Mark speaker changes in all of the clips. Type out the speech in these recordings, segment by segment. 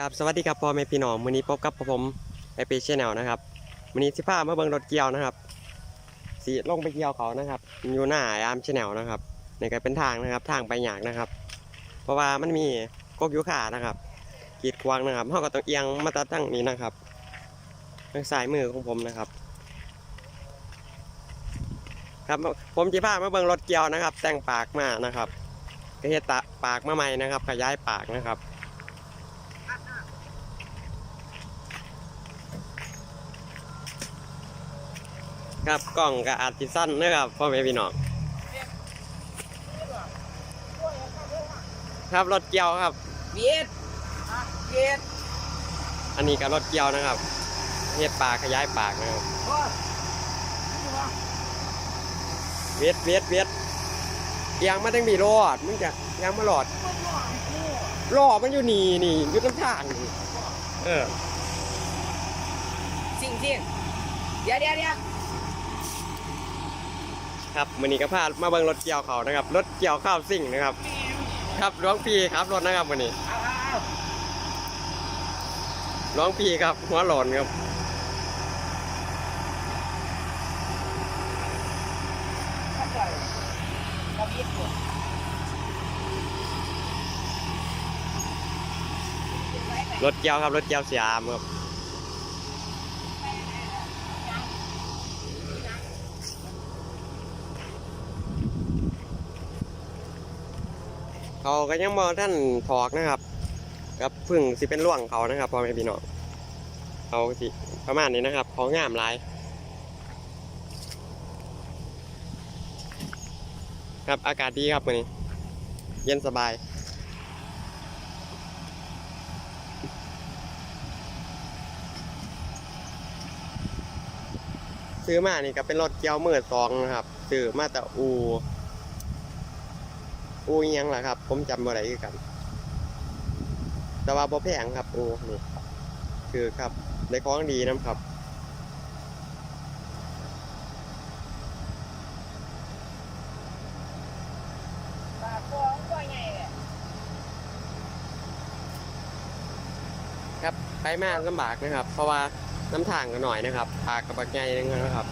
Speaker 1: กับสวัสดีครับพ่อแม่พี่น้องมื้อนี้พบกับผมไอปีชแนลนะครับมื้อนี้สิพามาเบิ่งรถเกี่ยวนะครับสิลงไปเกี่ยวเขานะครับอยู่หน้าอามชแนลนะครับนี่ก็เป็นทางนะครับ ทางไปหยากนะครับ เพราะว่ามันมีกกยูขานะครับกีดขวางนะครับเฮาก็ต้องเอียงมาตัดทางนี้นะครับทางซ้ายมือของผมนะครับ ครับผมจะพามาเบิ่งรถเกี่ยวนะครับ แต่งปากมานะครับก็เฮ็ดตะปากมาใหม่นะครับ ขยายปากนะครับ ครับกล่องกับอาร์ติสั้นนะครับพ่อแม่พี่น้องครับรถเกี่ยวครับ
Speaker 2: เบียดเบียด
Speaker 1: อันนี้ก็รถเกี่ยวนะครับเฮ็ดปากขยายปากนะครับ
Speaker 2: โอ้ย
Speaker 1: เวียดเวียดเวียดเอียงมาตั้งมีรอดมึงจะเอียงมาหลอดรอมันอยู่นี่นี่อยู่ต้นทางนี่เออ
Speaker 2: สิ่งสิ่งเดี๋ยวเดี๋ยวเดี๋ยว
Speaker 1: ครับมื้อนี้ก็พามาเบิ่งรถเกี่ยวเขานะครับ รถเกี่ยวข้าวซิ่งนะครับ ครับหลวงพี่ครับรถนะครับวันนี้หลวงพี่ครับหัวหลอนครับ
Speaker 2: ร
Speaker 1: ถเกี่ยวครับรถเกี่ยวเสียามครับ เขาก็ยังมองท่านถอกนะครับกับพึ่งสิเป็นล่วงเขานะครับพ่อแม่พี่น้องเขาสิประมาณนี้นะครับเขางามหลายครับอากาศดีครับวันนี้ เย็นสบายซื้อมานี่ก็เป็นรถเกียวมือสองนะครับซื้อมาแต่อู อูอิหยังล่ะครับ ผมจำบ่ได้คือกัน แต่ว่าบ่แพงครับอูนี่คือครับได้ของดีน้ำครับ
Speaker 2: ปากฟองก็ไงเนี่ย
Speaker 1: ครับไปมาลำบากนะครับ เพราะว่าน้ำทางก็หน่อยนะครับทางกับบักใหญ่นึงนะครับ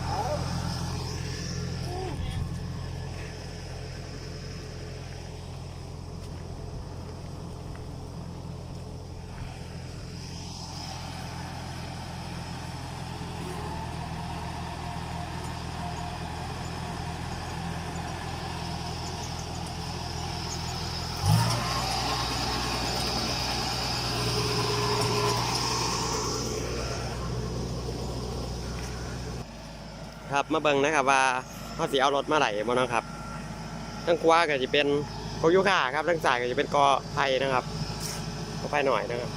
Speaker 1: ครับมาเบิ่งนะครับว่าเขาสีเอารถมาไหลบ่นาะครับทั้งขวาก็จะเป็นโคยุค่าครับทั้งซ้ายก็จะเป็นกอไผ่นะครับกอไผ่หน่อยนะครับ